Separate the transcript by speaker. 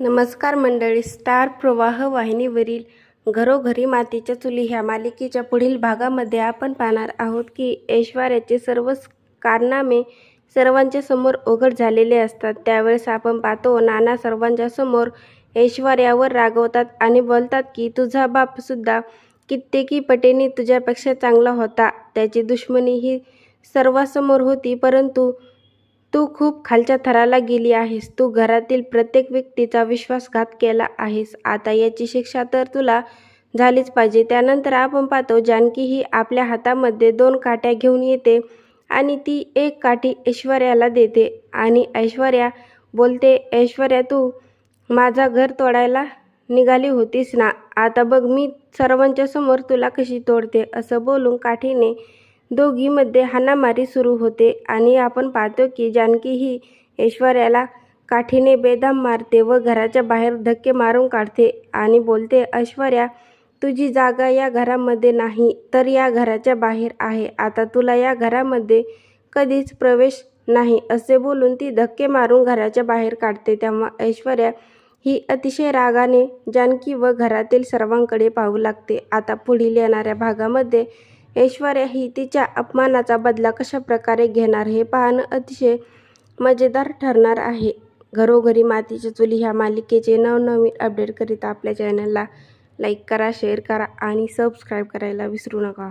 Speaker 1: नमस्कार मंडळी. स्टार प्रवाह वाहिनीवरील घरोघरी मातीच्या चुली ह्या मालिकेच्या पुढील भागामध्ये आपण पाहणार आहोत की ऐश्वर्याचे सर्वच कारनामे सर्वांच्या समोर उघड झालेले असतात. त्यावेळेस आपण पाहतो नाना सर्वांच्या समोर ऐश्वर्यावर रागवतात आणि बोलतात की तुझा बापसुद्धा कित्येकी पटेने तुझ्यापेक्षा चांगला होता. त्याची दुश्मनी ही सर्वांसमोर होती परंतु तू खूप खालच्या थराला गेली आहेस. तू घरातील प्रत्येक व्यक्तीचा विश्वासघात केला आहेस. आता याची शिक्षा तर तुला झालीच पाहिजे. त्यानंतर आपण पाहतो जानकी ही आपल्या हातामध्ये दोन काट्या घेऊन येते आणि ती एक काठी ऐश्वर्याला देते आणि ऐश्वर्या बोलते ऐश्वर्या तू माझा घर तोडायला निघाली होतीस ना? आता बघ मी सर्वांच्या समोर तुला कशी तोडते? असं बोलून काठीने दोघीमध्ये हाणामारी सुरू होते आणि आपण पाहतो की जानकी ही ऐश्वर्याला काठीने बेदाम मारते व घराच्या बाहेर धक्के मारून काढते आणि बोलते ऐश्वर्या तुझी जागा या घरामध्ये नाही तर या घराच्या बाहेर आहे. आता तुला या घरामध्ये कधीच प्रवेश नाही असे बोलून ती धक्के मारून घराच्या बाहेर काढते. तेव्हा ऐश्वर्या ही अतिशय रागाने जानकी व घरातील सर्वांकडे पाहू लागते. आता पुढील येणाऱ्या भागामध्ये ऐश्वर्या ही तिच्या अपमानाचा बदला कशा प्रकारे घेणार हे पाहणं अतिशय मजेदार ठरणार आहे. घरोघरी मातीच्या चुली ह्या मालिकेचे नवनवीन अपडेट करीत आपल्या चॅनलला लाईक करा शेअर करा आणि सबस्क्राईब करायला विसरू नका.